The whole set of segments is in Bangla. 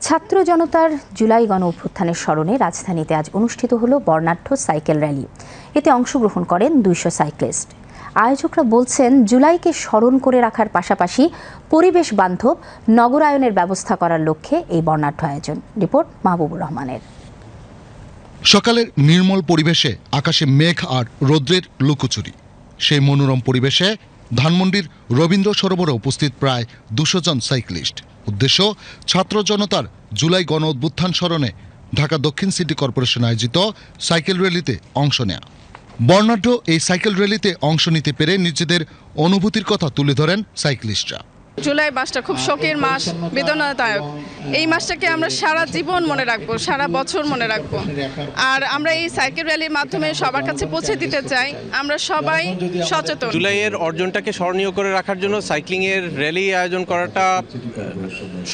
ছাত্র জনতার জুলাই গণ অভ্যুত্থানের স্মরণে রাজধানীতে আজ অনুষ্ঠিত হলো বর্ণাঢ্য সাইকেল র্যালি। এতে অংশগ্রহণ করেন দুইশো সাইক্লিস্ট। আয়োজকরা বলছেন, জুলাইকে স্মরণ করে রাখার পাশাপাশি পরিবেশ বান্ধব, নগরায়নের ব্যবস্থা করার লক্ষ্যে এই বর্ণাঢ্য আয়োজন। রিপোর্ট মাহবুবুর রহমানের। সকালের নির্মল পরিবেশে আকাশে মেঘ আর রৌদ্রের লুকোচুরি। সেই মনোরম পরিবেশে ধানমন্ডির রবীন্দ্র সরোবরে উপস্থিত প্রায় দুশো জন সাইক্লিস্ট। উদ্দেশ্য, ছাত্র জনতার জুলাই গণ অভ্যুত্থান স্মরণে ঢাকা দক্ষিণ সিটি কর্পোরেশন আয়োজিত সাইকেল র্যালিতে অংশ নেয়া। বর্ণাঢ্য এই সাইকেল র্যালিতে অংশ নিতে পেরে নিজেদের অনুভূতির কথা তুলে ধরেন সাইক্লিস্টরা। জুলাই মাসটা খুব শোকের মাস, বেদনাদায়ক। এই মাসটাকে আমরা সারা জীবন মনে রাখব, সারা বছর মনে রাখব। আর আমরা এই সাইকেল র্যালির মাধ্যমে সবার কাছে পৌঁছে দিতে চাই, আমরা সবাই সচেতন। জুলাইয়ের অর্জনটাকে স্মরণীয় করে রাখার জন্য সাইক্লিংয়ের র্যালি আয়োজন করাটা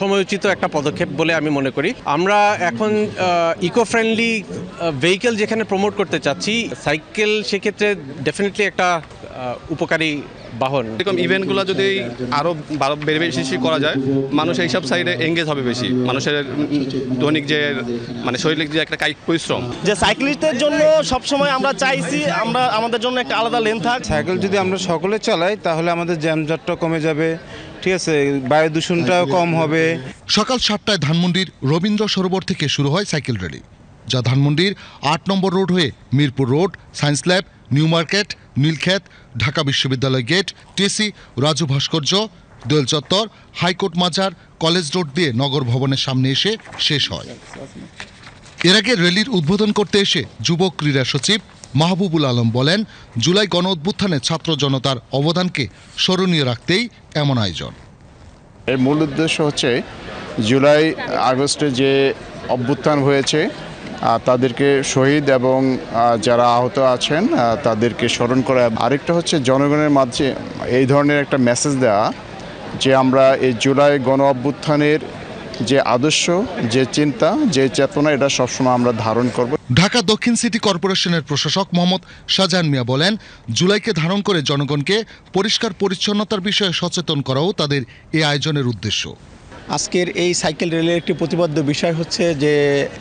সময়োচিত একটা পদক্ষেপ বলে আমি মনে করি। আমরা এখন ইকো ফ্রেন্ডলি ভেহিকেল যেখানে প্রমোট করতে চাচ্ছি, সাইকেল সেক্ষেত্রে ডেফিনেটলি একটা উপকারী বাহন। এরকম ইভেন্টগুলো যদি আরও বেড়ে বেশি বেশি করা যায় মানুষ এইসব সাইডে এঙ্গেজ হবে বেশি। মানুষের দৈনিক যে মানে শরীরিক যে একটা কায়িক পরিশ্রম। যে সাইক্লিস্টদের জন্য সবসময় আমরা চাইছি আমরা আমাদের জন্য একটা আলাদা লেন থাক। সাইকেল যদি আমরা সকলে চালাই তাহলে আমাদের জ্যামজটটা কমে যাবে। ঠিক আছে বায়ু দূষণটাও কম হবে। সকাল সাতটায় ধানমন্ডির রবীন্দ্র সরোবর থেকে শুরু হয় সাইকেল র্যালি যা ধানমন্ডির আট নম্বর রোড হয়ে Mirpur road science lab new market, Nilkhet, Dhaka বিশ্ববিদ্যালয় গেট, টিসি, রাজু ভাস্কর্য, দোয়েল চত্বর, হাইকোর্ট মাজার, কলেজ রোড দিয়ে নগর ভবনের সামনে এসে শেষ হয়। এর আগে র্যালির উদ্বোধন করতে এসে যুব ক্রীড়া সচিব মাহবুবুল আলম বলেন, জুলাই গণ অভ্যুত্থানে ছাত্র জনতার অবদানকে স্মরণীয় রাখতেই এমন আয়োজন। এর মূল উদ্দেশ্য হচ্ছে, জুলাই আগস্টে যে অভ্যুত্থান হয়েছে তাদেরকে শহীদ এবং যারা আহত আছেন তাদেরকে স্মরণ করা। আরেকটা হচ্ছে জনগণের মাঝে এই ধরনের একটা মেসেজ দেওয়া যে আমরা এই জুলাই গণ অভ্যুত্থানের যে আদর্শ, যে চিন্তা, যে চেতনা, এটা সবসময় আমরা ধারণ করব। ঢাকা দক্ষিণ সিটি কর্পোরেশনের প্রশাসক মোহাম্মদ শাহজাহান মিয়া বলেন, জুলাইকে ধারণ করে জনগণকে পরিষ্কার পরিচ্ছন্নতার বিষয়ে সচেতন করাও তাদের এই আয়োজনের উদ্দেশ্য। আজকের এই সাইকেল রেলের একটি প্রতিবদ্ধ বিষয় হচ্ছে যে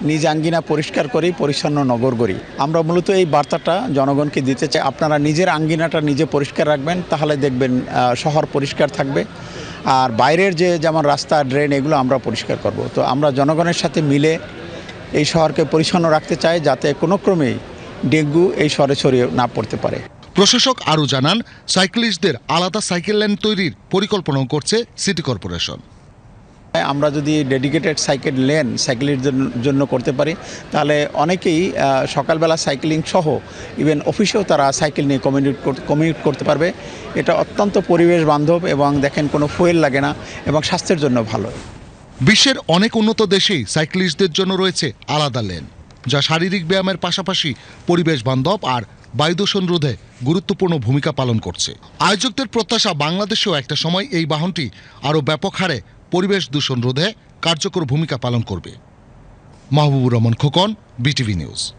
নিজ আঙ্গিনা পরিষ্কার করি পরিচ্ছন্ন নগর গড়ি। আমরা মূলত এই বার্তাটা জনগণকে দিতে চাই। আপনারা নিজের আঙ্গিনাটা নিজে পরিষ্কার রাখবেন, তাহলে দেখবেন শহর পরিষ্কার থাকবে। আর বাইরের যে যেমন রাস্তা, ড্রেন, এগুলো আমরা পরিষ্কার করব। তো আমরা জনগণের সাথে মিলে এই শহরকে পরিচ্ছন্ন রাখতে চাই, যাতে কোনো ক্রমেই ডেঙ্গু এই শহরে ছড়িয়ে না পড়তে পারে। প্রশাসক আরও জানান, সাইক্লিস্টদের আলাদা সাইকেল লেন তৈরির পরিকল্পনাও করছে সিটি কর্পোরেশন। আমরা যদি ডেডিকেটেড সাইকেল লেন সাইকেলের জন্য- করতে পারি, তাহলে অনেকেই সকালবেলা সাইকেলিং সহ ইভেন অফিসেও তারা সাইকেল নিয়ে কমিউনিট কমিউনিট করতে পারবে। এটা অত্যন্ত পরিবেশ বান্ধব এবং দেখেন কোনো ফুয়েল লাগে না এবং স্বাস্থ্যের জন্য ভালো। বিশ্বের অনেক উন্নত দেশেই সাইক্লিস্টদের জন্য রয়েছে আলাদা লেন যা শারীরিক ব্যায়ামের পাশাপাশি পরিবেশ বান্ধব আর বায়ু দূষণ রোধে গুরুত্বপূর্ণ ভূমিকা পালন করছে। আয়োজকদের প্রত্যাশা বাংলাদেশেও একটা সময় এই বাহনটি আরও ব্যাপক হারে পরিবেশ দূষণ রোধে কার্যকর ভূমিকা পালন করবে। Mahbubur Rahman Khokon BTV news.